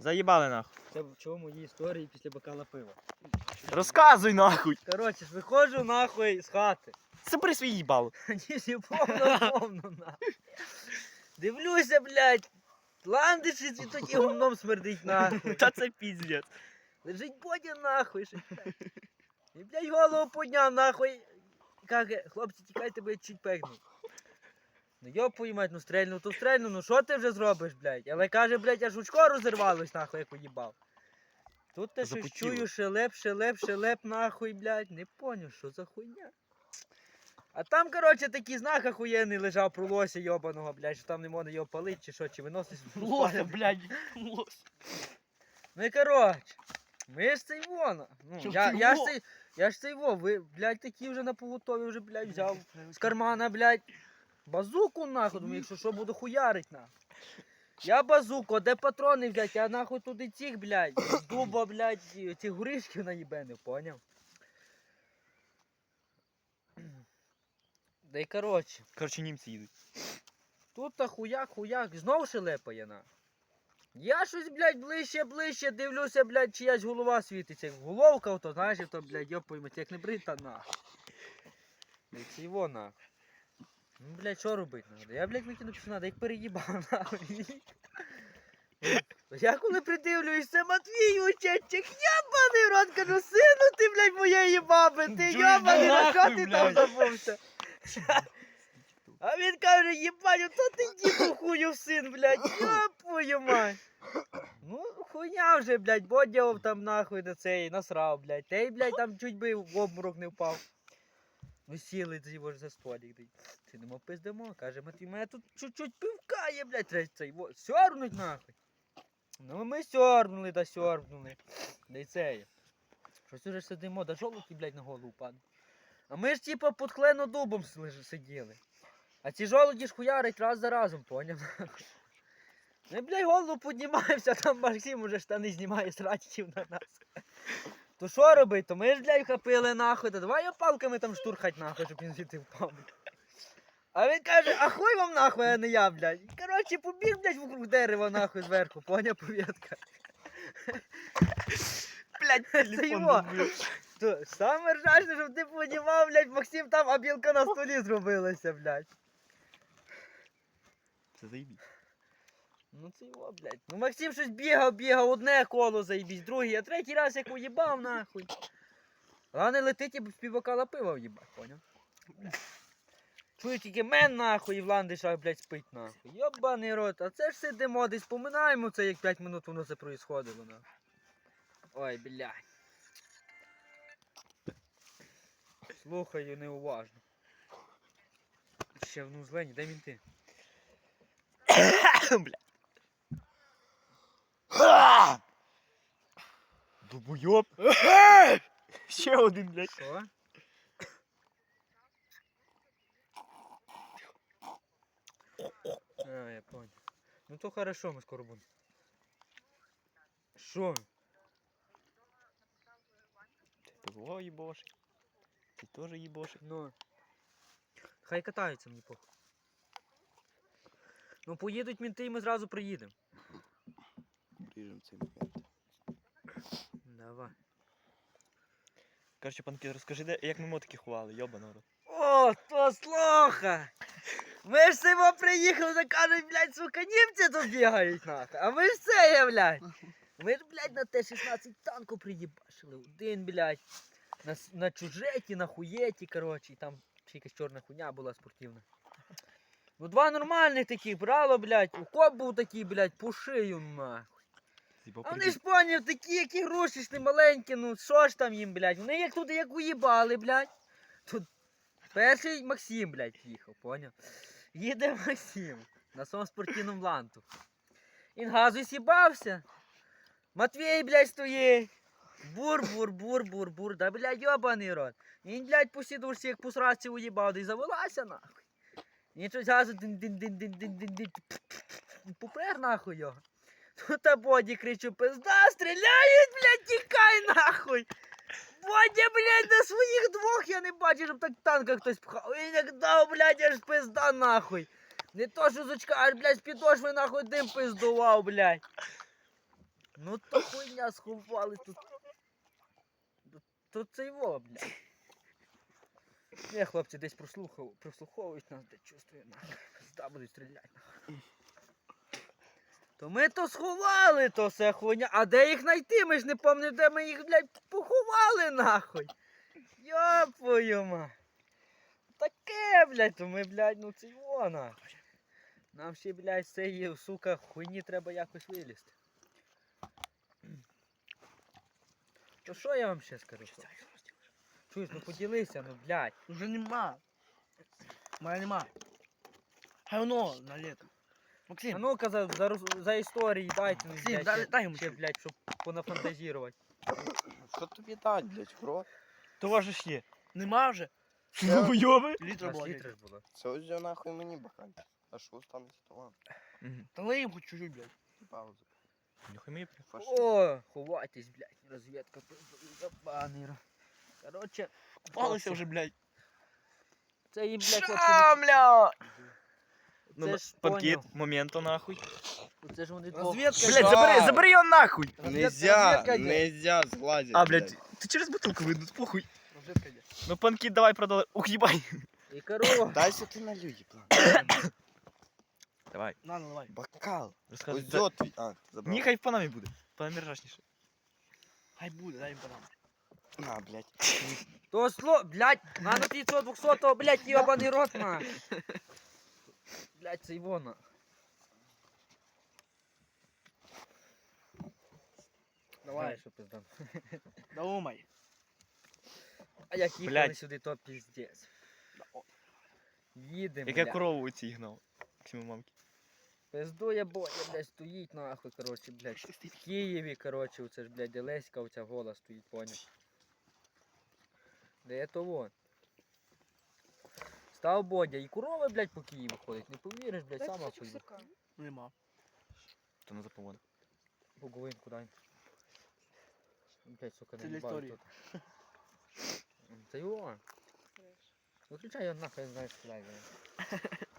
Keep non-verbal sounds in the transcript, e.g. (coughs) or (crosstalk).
Заїбали нахуй. Це в чому мої історії після бокала пива. Розказуй нахуй. Коротше, виходжу нахуй з хати. Це при свій їбало. (laughs) Ні, повно, повно нахуй. Дивлюся, блядь. Ландиші цвітуть і гумном смердить нахуй. Та це піздець. Лежить Бодя нахуй. ще, блядь. І, блядь, голову подняв нахуй. Каже, хлопці, тікайте, бо я чуть пекну. Ну йоп твою мать, ну стрельну, то стрельну, ну що ти вже зробиш, блядь? Але каже, блядь, аж очко розірвалось, нахуй, як уїбав. Тут ти щось чую, шелеп, шелеп, шелеп, нахуй, блядь. Не поняв, що за хуйня. А там, коротше, такий знак охуєнний лежав про лося йобаного, блядь, що там не можна його палити чи що, чи виносить. Лося, блядь. (laughs) Лось. Ну і коротше, ми ж цей вон. Ну, я, ти я ж во? цей, я ж цей во, ви, блядь, такі вже на поготові вже, блядь, взяв з кармана, блядь, базуку нахуй, думаю, якщо що буду хуярить нахуй. Я базуку, де патрони взять, я нахуй туди цих, блядь, з дуба, блядь, ці- цих горішків наїбенив, поняв? Да й коротше, Коротше, німці їдуть. Тут та хуяк, хуяк, знов шелепає на. Я щось, блядь, ближче, ближче дивлюся, блядь, чиясь голова світиться. Як головка, ото, знаєш, то, блядь, йопоймать, як не брита на. Це його на. Ну, блядь, що робити надо? Я, блядь, викину пішов надо, як переїбав нахуй. Я коли придивлююсь, це Матвій Учетчик, ябаний в рот, кажу, сину ти, блядь, моєї баби, ти Чуєш, ябаний, на що нахуй, ти там блядь. забувся? А він каже, їбать, ото ти діду хую син, блядь, ёпую мать. Ну, хуйня вже, блядь, бодяв там нахуй до цей, насрав, блядь. Той, блядь, там чуть би в обморок не впав. Ну сіли за його ж за столик. Ти нема пиздимо, каже, Матвій, мене тут чуть-чуть пивка є, блядь, треба цей, во, сьорбнуть нахуй. Ну ми сьорбнули, да сьорбнули. Да й це. Щось уже сидимо, да жолуки, блядь, на голову падають. А ми ж типа під кленодубом слиж- сиділи. А ці жолуді ж хуярить раз за разом, поняв? Ми, блядь, голову піднімаємося, там Максим уже штани знімає сратів на нас. То що робить? То ми ж, блядь, хапили нахуй, та давай я палками там штурхать нахуй, щоб він звідти впав. А він каже, а хуй вам нахуй, а не я, блядь. Коротше, побіг, блядь, вокруг дерева нахуй зверху, поняв повітка. Блядь, Це його. То саме ржачне, щоб ти понімав, блядь, Максим там, а білка на столі зробилася, блядь. Це заїбіть. Ну це його, блядь. Ну Максим щось бігав, бігав, одне коло заїбісь, другий, а третій раз як уїбав нахуй. Головне летить і співбокала пива в'їбать, поняв? Чую тільки мен нахуй і в ландишах, блядь, спить нахуй. Йобаний рот, а це ж сидимо, десь поминаємо це, як 5 минут воно це происходило, нахуй. Ой, блядь. Слухаю неуважно. Ще в злені, де він ти? (coughs) Бля. Дубуйоб. Ще один, блядь. Що? А, я понял. Ну то хорошо, мы скоро будем. Що? Ти того їбошик. Ти теж їбошик. Ну. Хай катаються мені похуй. Ну поїдуть мінти і ми зразу приїдемо. Ріжем цей момент. Давай. Коротше, панки, розкажи, де, як ми мотики ховали, йоба народ. О, то слуха! Ми ж симо приїхали, та кажуть, блядь, сука, німці тут бігають нахуй. А ми ж це є, блядь. Ми ж, блядь, на Т-16 танку приїбашили. Один, блядь. На, с- на чужеті, на хуєті, коротше, і там ще якась чорна хуйня була спортивна. Ну два нормальних таких брало, блядь. У коп був такий, блядь, по шию нахуй. А вони ж поняв, такі, які гроші ж маленькі, ну що ж там їм, блядь. Вони як тут як уїбали, блядь. Тут перший Максим, блядь, їхав, поняв? Їде Максим на своєму спортивному ланту. Він газу сібався. Матвій, блядь, стоїть. Бур, бур, бур, бур, бур. Да, блядь, йобаний рот. Він, блядь, по сідушці, як по сраці уїбав, да й завелася, нахуй. Він щось газу дин дин дин дин дин дин дин Попер нахуй його. Тут Боді кричу, пизда, стріляють, блядь, тікай нахуй. Бодя, блядь, на своїх двох я не бачу, щоб так танка хтось пхав. Він як дав, блядь, аж пизда нахуй. Не то, що з аж, блядь, з підошви нахуй дим пиздував, блядь. Ну то хуйня сховали тут. Тут- це його, блядь. Ні, хлопці десь прослухав, прослуховують нас, де чувствує нахуй. Пизда будуть стріляти нахуй. То ми то сховали, то все хуйня. А де їх знайти? Ми ж не пам'ятаємо, де ми їх, блядь, поховали нахуй. Йопою ма. Таке, блядь, то ми, блядь, ну це нахуй. Нам ще, блядь, з цієї, сука, хуйні треба якось вилізти. То що я вам ще скажу? хлопці? Чуєш, ну поділися, ну, блядь. Уже нема. Мене нема. Хай воно на літо. А Максим, ну-ка за, за, роз- за історії дайте, ну, Максим, блядь, дай, ще, дай йому ще, чуть. блядь, щоб понафантазірувати. Що тобі дать, блядь, кров? То ваше ж є. Нема вже. Уйоби? Літра Аж було. літри ж було. Це ось же нахуй мені бахать. А що останеться, то вам. Та лей їм хоч чуть-чуть, блядь. Пауза. Нюхай мені. Фаш. О, ховайтесь, блядь, розвідка забаний. Короче, Купалися вже, блядь. це їм, блядь, хлопці, Шамля! Ну, Це ж панкіт, поняв. моменту нахуй. не- це ж вони двох. Розвідка. Блять, Що? забери, забери його нахуй! Розвідка- Нельзя, розвідка йде. нельзя згладить. А, блядь, ти через бутилку видно, похуй. Розвідка йде. Ну панкіт давай продали. Ух, їбай. І корова. Дай сюди на люди, план. Давай, На, наливай. Бокал. розказуй. Ось зо твій. А, забрав. Ні, хай в панамі буде. Панамі ржачніше. Хай буде, дай їм банан. На, блядь. То сло, блядь, на на ти цього 200 блядь, ебаний рот, на. Блядь, це його, на. Давай, що пиздан. (laughs) думай. А як їхали Блядь. сюди, то піздець. Їдемо, Як я блядь. корову у цій гнав. Максиму мамки. Пиздує боя, блядь, стоїть нахуй, коротше, блядь. В Києві, коротше, оце ж, блядь, де Леська, оця гола стоїть, поняв. Де то вон. Став Бодя, і корови, блядь, по Києву ходять. Не повіриш, блядь, сама охуєв. Нема. То не запомоне. Буговин куди? Блядь, сука, не бачу тут. Та його. Виключай його нахуй, я не знаю, що блядь. (laughs)